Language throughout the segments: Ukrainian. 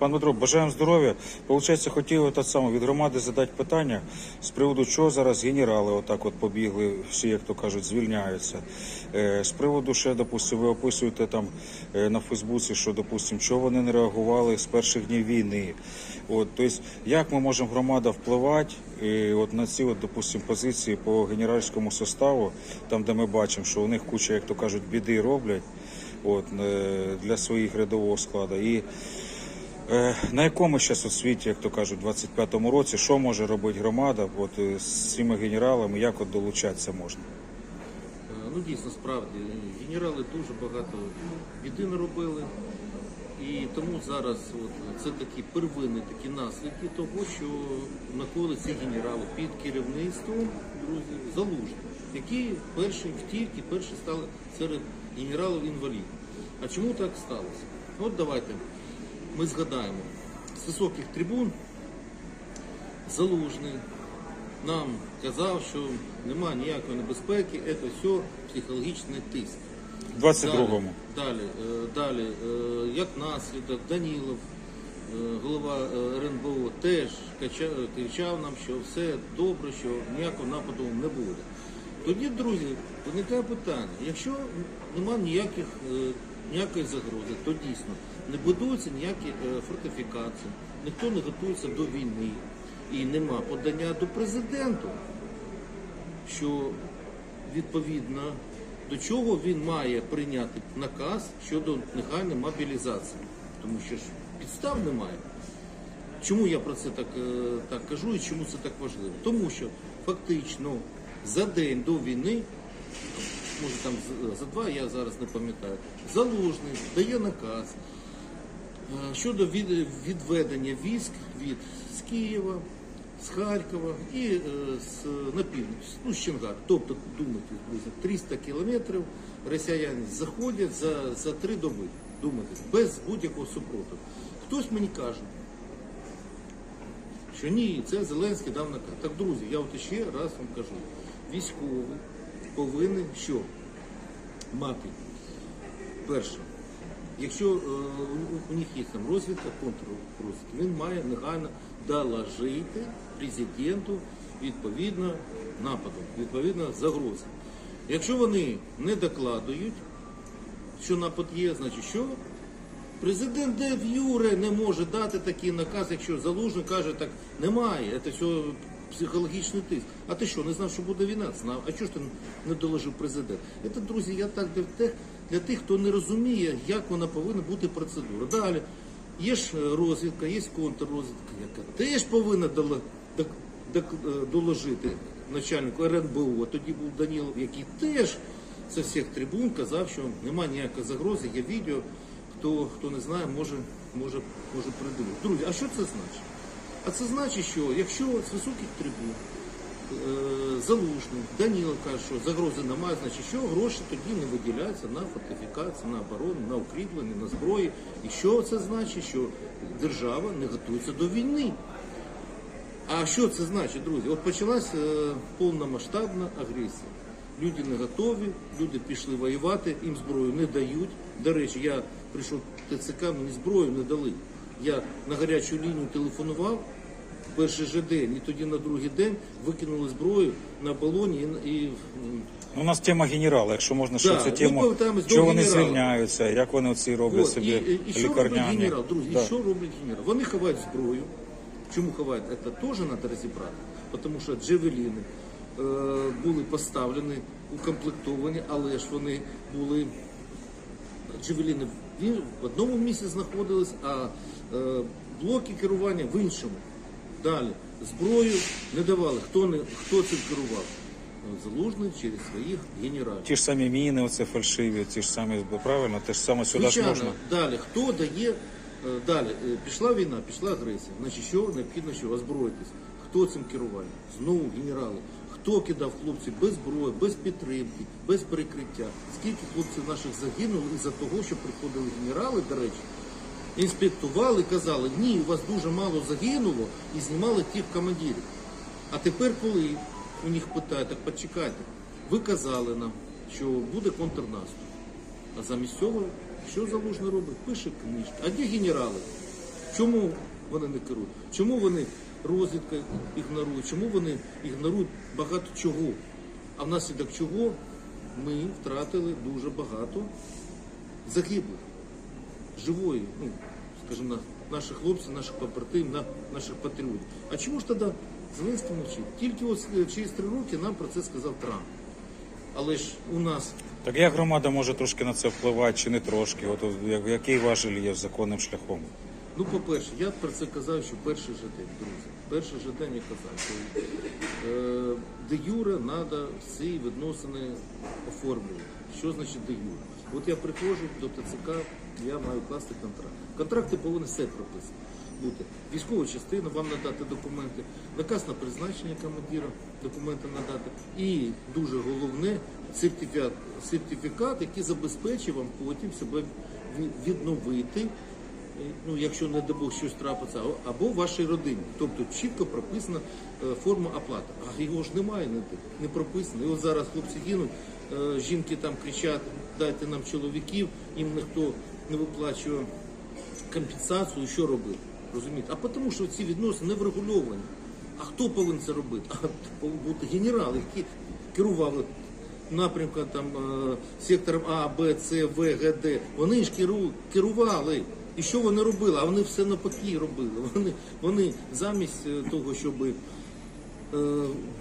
Пан Дмитро, бажаємо здоров'я. Получається, хотіли так само від громади задати питання з приводу чого зараз генерали отак от побігли, всі, як то кажуть, звільняються. Е, з приводу ще, допустимо, ви описуєте там е, на Фейсбуці, що, допустимо, чого вони не реагували з перших днів війни. От, тобто, як ми можемо громада впливати е, от на ці, от, допустимо, позиції по генеральському составу, там, де ми бачимо, що у них куча, як то кажуть, біди роблять от, для своїх рядового складу. І На якому зараз от світі, як то кажуть, у 25-му році, що може робити громада от, е, з цими генералами, як от долучатися можна? Е, Ну дійсно справді генерали дуже багато біди наробили. І тому зараз от, це такі первинні такі наслідки того, що наколи ці генерали під керівництвом залужних, які перші втільки перші стали серед генералів інвалідів. А чому так сталося? От давайте ми згадаємо з високих трибун залужний нам казав, що немає ніякої небезпеки, це все психологічний тиск. 22-му. Далі, далі, е, е, як наслідок, Данілов, е, голова РНБО, теж кричав нам, що все добре, що ніякого нападу не буде. Тоді, друзі, виникає питання, якщо нема ніяких, ніякої загрози, то дійсно не будуються ніякі е, фортифікації, ніхто не готується до війни і нема подання до президенту, що відповідно до чого він має прийняти наказ щодо негайної мобілізації, тому що ж підстав немає. Чому я про це так, е, так кажу і чому це так важливо? Тому що фактично за день до війни, може там за- за два, я зараз не пам'ятаю, залужний дає наказ е, щодо відведення військ від з Києва, з Харкова і е, з, на північ, ну, з Чонгар. Тобто, думайте, друзі, 300 кілометрів росіяни заходять за, за три доби. Думайте, без будь-якого супротиву. Хтось мені каже, що ні, це Зеленський дав наказ. Так, друзі, я от ще раз вам кажу, військовий повинен що? Мати перше. Якщо е, у, у них є там розвідка, контррозвідка, він має негайно доложити президенту відповідно нападу, відповідно загрози. Якщо вони не докладують, що напад є, значить що? Президент де в Юре не може дати такий наказ, якщо залужний каже, так немає, це все психологічний тиск. А ти що, не знав, що буде війна? Знав. А чого ж ти не доложив президент? Це, друзі, я так для тих, для тих, хто не розуміє, як вона повинна бути процедура. Далі є ж е, розвідка, є контррозвідка, яка теж повинна е, доложити начальнику РНБО. Тоді був Данілов, який теж з всіх трибун казав, що немає ніякої загрози, є відео. Хто, хто не знає, може, може, може придумати. Друзі, а що це значить? А це значить, що якщо з високих трибун е, залужний, Данілов каже, що загрози немає, значить, що гроші тоді не виділяються на фортифікацію, на оборону, на укріплення, на зброї. І що це значить? Що держава не готується до війни. А що це значить, друзі? От почалася е, повномасштабна агресія. Люди не готові, люди пішли воювати, їм зброю не дають. До речі, я прийшов в ТЦК, мені зброю не дали. Я на гарячу лінію телефонував перший же день, і тоді на другий день викинули зброю на балоні і, і м, У нас тема генерала, якщо можна ще Да, цю тему, що вони звільняються, як вони оці роблять От, собі і, і, що лікарняні. генерал, друзі, Да. і що роблять генерал? Вони ховають зброю. Чому ховають? Це теж треба розібрати. Тому що джевеліни е, були поставлені, укомплектовані, але ж вони були джевеліни в одному місці знаходились, а блоки керування в іншому. Далі зброю не давали. Хто не хто цим керував? Залужний через своїх генералів. Ті ж самі міни, оце фальшиві, ті ж самі, правильно, те ж саме сюди ж можна. далі, хто дає, е, далі, е, пішла війна, пішла агресія, значить, що необхідно що озброїтись? Хто цим керував? Знову генерали. Хто кидав хлопців без зброї, без підтримки, без перекриття? Скільки хлопців наших загинуло із-за того, що приходили генерали, до речі, інспектували, казали, ні, у вас дуже мало загинуло і знімали тих командирів. А тепер, коли у них питають, так почекайте, ви казали нам, що буде контрнаступ. А замість цього, що залужний робить? Пише книжки. А де генерали? Чому вони не керують? Чому вони розвідка ігнорують? Чому вони ігнорують багато чого? А внаслідок чого ми втратили дуже багато загиблих, живої, ну, скажімо, на- наших хлопців, наших побратимів, на наших патріотів. А чому ж тоді Зеленський мовчить? Тільки ось е, через три роки нам про це сказав Трамп. Але ж у нас Так як громада може трошки на це впливати, чи не трошки? От який важель є законним шляхом? Ну, по-перше, я про це казав, що перший же день, друзі. Перший же день я казав, що е, де юре треба всі відносини оформлювати. Що значить де юре? От я приходжу до ТЦК, я маю класти контракт. Контракти повинні все прописати. Бути військова частина, вам надати документи, наказ на призначення командира, документи надати. І дуже головне сертифікат, сертифікат, який забезпечить вам потім себе відновити ну, якщо не дай Бог щось трапиться, або вашій родині. Тобто чітко прописана е, форма оплати. А його ж немає, не, прописано. І от зараз хлопці гинуть, жінки там кричать, дайте нам чоловіків, їм ніхто не виплачує компенсацію, що робити. Розумієте? А тому, що ці відносини не врегульовані. А хто повинен це робити? А повинен бути генерал, які керували напрямком там е, сектором А, Б, С, В, Г, Д. Вони ж керували. І що вони робили? А вони все навпаки робили. Вони, вони замість е, того, щоб е,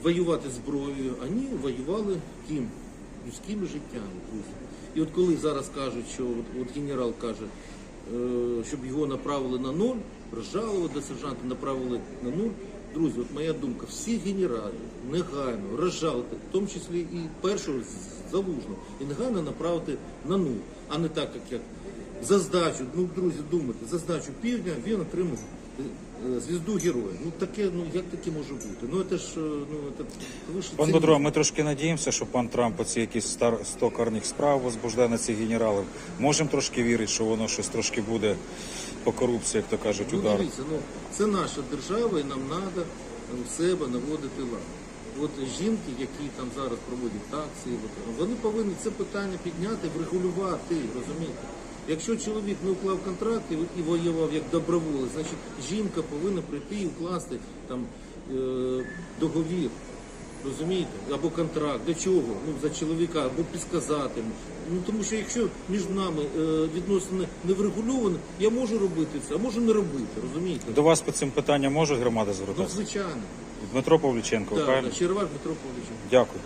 воювати зброєю, вони воювали тим людськими життями, друзі. І от коли зараз кажуть, що от, от генерал каже, е, щоб його направили на нуль, розжалувати до сержанта направили на нуль. Друзі, от моя думка, всіх генералів негайно розжалити, в тому числі і першого залужного, і негайно направити на нуль, а не так, як, за здачу. Ну, друзі, думайте, за здачу півдня він отримав звізду героя. Ну таке, ну як таке може бути? Ну це ж е, ну це, ви ж Пан це- Дмитро, ми трошки надіємося, що пан Трамп оці якісь стар 100 карних справ возбуждає на цих генералів. Можемо трошки вірити, що воно щось трошки буде по корупції, як то кажуть, Ну, удар. дивіться, ну це наша держава, і нам треба в себе наводити лад. От жінки, які там зараз проводять акції, от, вони повинні це питання підняти, врегулювати, розумієте? Якщо чоловік не уклав контракт і, воював як доброволець, значить жінка повинна прийти і укласти там е, договір. Розумієте? Або контракт. Для чого? Ну, за чоловіка, або підсказати. Ну тому що якщо між нами е, відносини не врегульовані, я можу робити це, а можу не робити, розумієте? До вас по цим питанням може громада Ну, звичайно. Дмитро Павліченко, Так, правильно? так, Червак Дмитро Павлович. Дякую.